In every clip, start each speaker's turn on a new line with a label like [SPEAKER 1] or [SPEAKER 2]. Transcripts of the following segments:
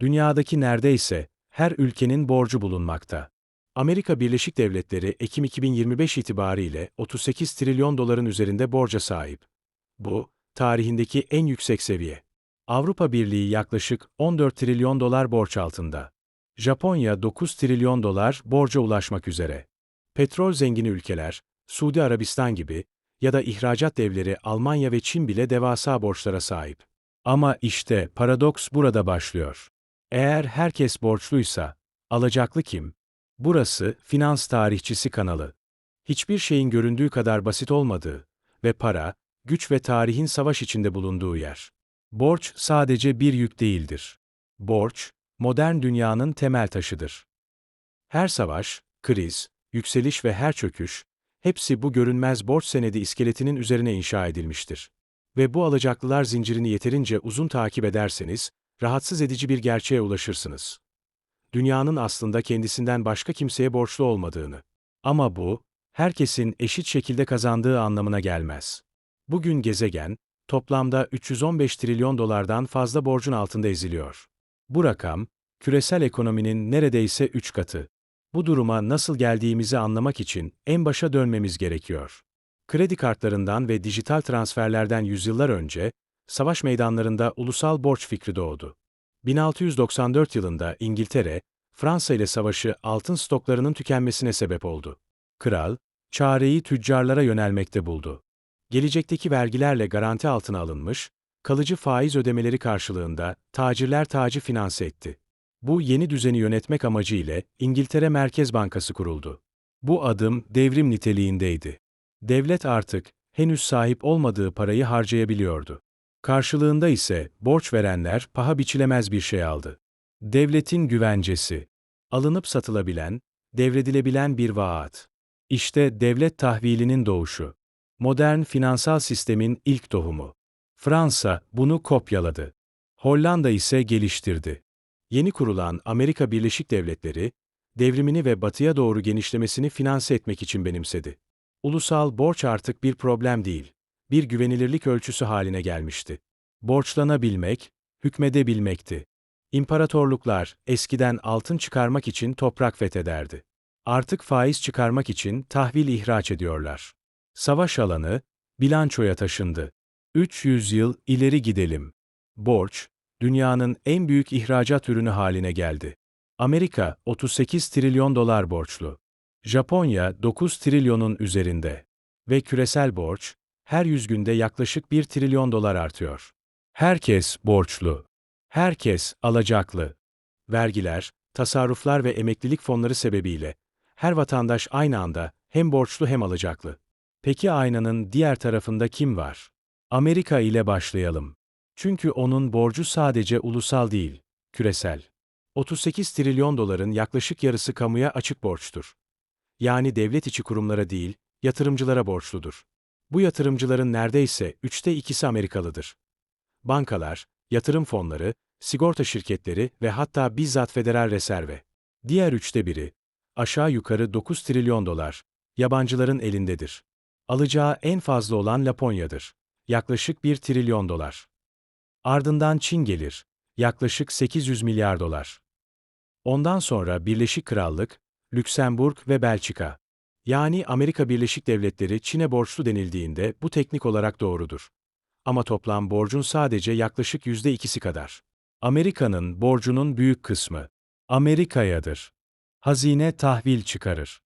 [SPEAKER 1] Dünyadaki neredeyse her ülkenin borcu bulunmakta. Amerika Birleşik Devletleri Ekim 2025 itibariyle 38 trilyon doların üzerinde borca sahip. Bu, tarihindeki en yüksek seviye. Avrupa Birliği yaklaşık 14 trilyon dolar borç altında. Japonya 9 trilyon dolar borca ulaşmak üzere. Petrol zengini ülkeler, Suudi Arabistan gibi ya da ihracat devleri Almanya ve Çin bile devasa borçlara sahip. Ama işte paradoks burada başlıyor. Eğer herkes borçluysa, alacaklı kim? Burası finans tarihçisi kanalı. Hiçbir şeyin göründüğü kadar basit olmadığı ve para, güç ve tarihin savaş içinde bulunduğu yer. Borç sadece bir yük değildir. Borç, modern dünyanın temel taşıdır. Her savaş, kriz, yükseliş ve her çöküş, hepsi bu görünmez borç senedi iskeletinin üzerine inşa edilmiştir. Ve bu alacaklılar zincirini yeterince uzun takip ederseniz, rahatsız edici bir gerçeğe ulaşırsınız. Dünyanın aslında kendisinden başka kimseye borçlu olmadığını. Ama bu, herkesin eşit şekilde kazandığı anlamına gelmez. Bugün gezegen, toplamda 315 trilyon dolardan fazla borcun altında eziliyor. Bu rakam, küresel ekonominin neredeyse 3 katı. Bu duruma nasıl geldiğimizi anlamak için en başa dönmemiz gerekiyor. Kredi kartlarından ve dijital transferlerden yüzyıllar önce, savaş meydanlarında ulusal borç fikri doğdu. 1694 yılında İngiltere, Fransa ile savaşı altın stoklarının tükenmesine sebep oldu. Kral, çareyi tüccarlara yönelmekte buldu. Gelecekteki vergilerle garanti altına alınmış, kalıcı faiz ödemeleri karşılığında tacirler tacı finanse etti. Bu yeni düzeni yönetmek amacı ile İngiltere Merkez Bankası kuruldu. Bu adım devrim niteliğindeydi. Devlet artık henüz sahip olmadığı parayı harcayabiliyordu. Karşılığında ise borç verenler paha biçilemez bir şey aldı. Devletin güvencesi. Alınıp satılabilen, devredilebilen bir vaat. İşte devlet tahvilinin doğuşu. Modern finansal sistemin ilk tohumu. Fransa bunu kopyaladı. Hollanda ise geliştirdi. Yeni kurulan Amerika Birleşik Devletleri, devrimini ve batıya doğru genişlemesini finanse etmek için benimsedi. Ulusal borç artık bir problem değil, bir güvenilirlik ölçüsü haline gelmişti. Borçlanabilmek, hükmedebilmekti. İmparatorluklar eskiden altın çıkarmak için toprak fethederdi. Artık faiz çıkarmak için tahvil ihraç ediyorlar. Savaş alanı, bilançoya taşındı. 300 yıl ileri gidelim. Borç, dünyanın en büyük ihracat ürünü haline geldi. Amerika 38 trilyon dolar borçlu. Japonya 9 trilyonun üzerinde. Ve küresel borç, her 100 günde yaklaşık 1 trilyon dolar artıyor. Herkes borçlu. Herkes alacaklı. Vergiler, tasarruflar ve emeklilik fonları sebebiyle her vatandaş aynı anda hem borçlu hem alacaklı. Peki aynanın diğer tarafında kim var? Amerika ile başlayalım. Çünkü onun borcu sadece ulusal değil, küresel. 38 trilyon doların yaklaşık yarısı kamuya açık borçtur. Yani devlet içi kurumlara değil, yatırımcılara borçludur. Bu yatırımcıların neredeyse üçte ikisi Amerikalıdır. Bankalar, yatırım fonları, sigorta şirketleri ve hatta bizzat Federal Reserve. Diğer üçte biri, aşağı yukarı 9 trilyon dolar, yabancıların elindedir. Alacağı en fazla olan Laponya'dır. Yaklaşık 1 trilyon dolar. Ardından Çin gelir, yaklaşık 800 milyar dolar. Ondan sonra Birleşik Krallık, Lüksemburg ve Belçika. Yani Amerika Birleşik Devletleri Çin'e borçlu denildiğinde bu teknik olarak doğrudur. Ama toplam borcun sadece yaklaşık yüzde ikisi kadar. Amerika'nın borcunun büyük kısmı Amerika'yadır. Hazine tahvil çıkarır.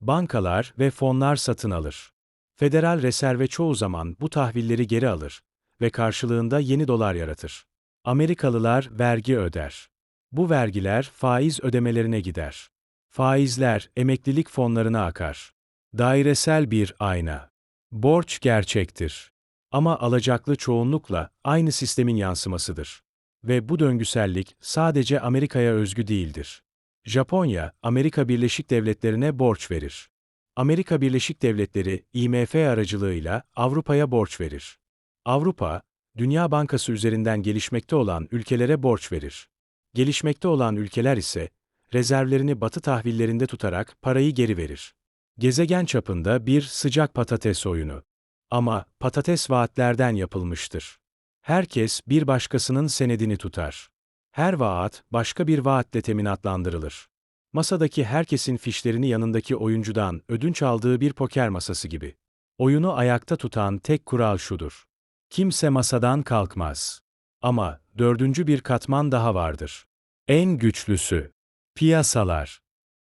[SPEAKER 1] Bankalar ve fonlar satın alır. Federal Reserve çoğu zaman bu tahvilleri geri alır ve karşılığında yeni dolar yaratır. Amerikalılar vergi öder. Bu vergiler faiz ödemelerine gider. Faizler emeklilik fonlarına akar. Dairesel bir ayna. Borç gerçektir. Ama alacaklı çoğunlukla aynı sistemin yansımasıdır. Ve bu döngüsellik sadece Amerika'ya özgü değildir. Japonya, Amerika Birleşik Devletleri'ne borç verir. Amerika Birleşik Devletleri, IMF aracılığıyla Avrupa'ya borç verir. Avrupa, Dünya Bankası üzerinden gelişmekte olan ülkelere borç verir. Gelişmekte olan ülkeler ise, rezervlerini batı tahvillerinde tutarak parayı geri verir. Gezegen çapında bir sıcak patates oyunu. Ama patates vaatlerden yapılmıştır. Herkes bir başkasının senedini tutar. Her vaat başka bir vaatle teminatlandırılır. Masadaki herkesin fişlerini yanındaki oyuncudan ödünç aldığı bir poker masası gibi. Oyunu ayakta tutan tek kural şudur. Kimse masadan kalkmaz. Ama dördüncü bir katman daha vardır. En güçlüsü. Piyasalar.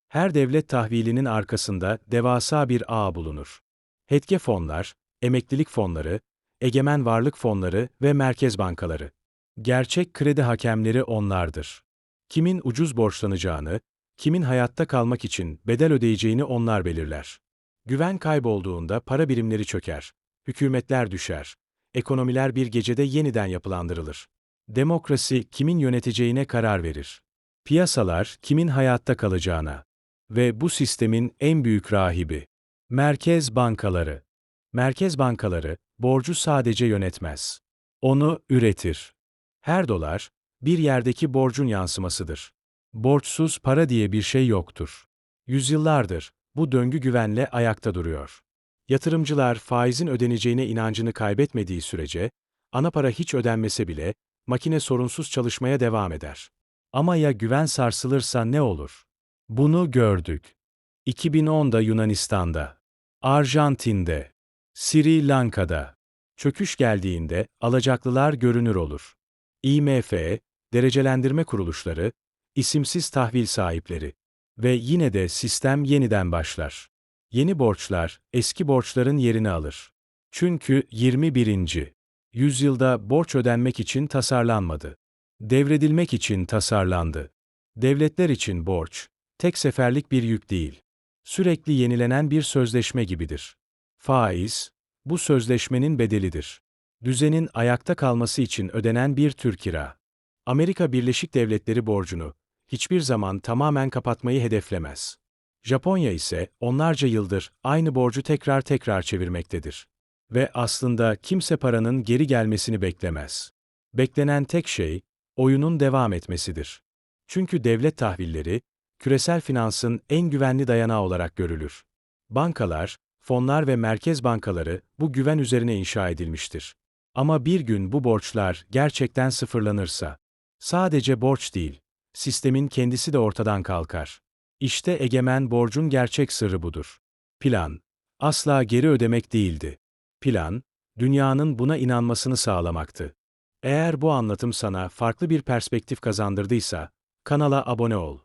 [SPEAKER 1] Her devlet tahvilinin arkasında devasa bir ağ bulunur. Hetke fonlar, emeklilik fonları, egemen varlık fonları ve merkez bankaları. Gerçek kredi hakemleri onlardır. Kimin ucuz borçlanacağını, kimin hayatta kalmak için bedel ödeyeceğini onlar belirler. Güven kaybolduğunda para birimleri çöker, hükümetler düşer, ekonomiler bir gecede yeniden yapılandırılır. Demokrasi kimin yöneteceğine karar verir. Piyasalar kimin hayatta kalacağına. Ve bu sistemin en büyük rahibi. Merkez bankaları. Merkez bankaları, borcu sadece yönetmez. Onu üretir. Her dolar, bir yerdeki borcun yansımasıdır. Borçsuz para diye bir şey yoktur. Yüzyıllardır, bu döngü güvenle ayakta duruyor. Yatırımcılar faizin ödeneceğine inancını kaybetmediği sürece, ana para hiç ödenmese bile, makine sorunsuz çalışmaya devam eder. Ama ya güven sarsılırsa ne olur? Bunu gördük. 2010'da Yunanistan'da, Arjantin'de, Sri Lanka'da. Çöküş geldiğinde alacaklılar görünür olur. IMF, derecelendirme kuruluşları, isimsiz tahvil sahipleri ve yine de sistem yeniden başlar. Yeni borçlar eski borçların yerini alır. Çünkü 21. yüzyılda borç ödenmek için tasarlanmadı. Devredilmek için tasarlandı. Devletler için borç, tek seferlik bir yük değil. Sürekli yenilenen bir sözleşme gibidir. Faiz, bu sözleşmenin bedelidir. Düzenin ayakta kalması için ödenen bir tür kira. Amerika Birleşik Devletleri borcunu hiçbir zaman tamamen kapatmayı hedeflemez. Japonya ise onlarca yıldır aynı borcu tekrar tekrar çevirmektedir. Ve aslında kimse paranın geri gelmesini beklemez. Beklenen tek şey oyunun devam etmesidir. Çünkü devlet tahvilleri küresel finansın en güvenli dayanağı olarak görülür. Bankalar, fonlar ve merkez bankaları bu güven üzerine inşa edilmiştir. Ama bir gün bu borçlar gerçekten sıfırlanırsa, sadece borç değil, sistemin kendisi de ortadan kalkar. İşte egemen borcun gerçek sırrı budur. Plan, asla geri ödemek değildi. Plan, dünyanın buna inanmasını sağlamaktı. Eğer bu anlatım sana farklı bir perspektif kazandırdıysa, kanala abone ol.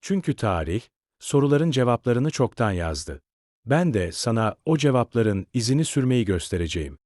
[SPEAKER 1] Çünkü tarih, soruların cevaplarını çoktan yazdı. Ben de sana o cevapların izini sürmeyi göstereceğim.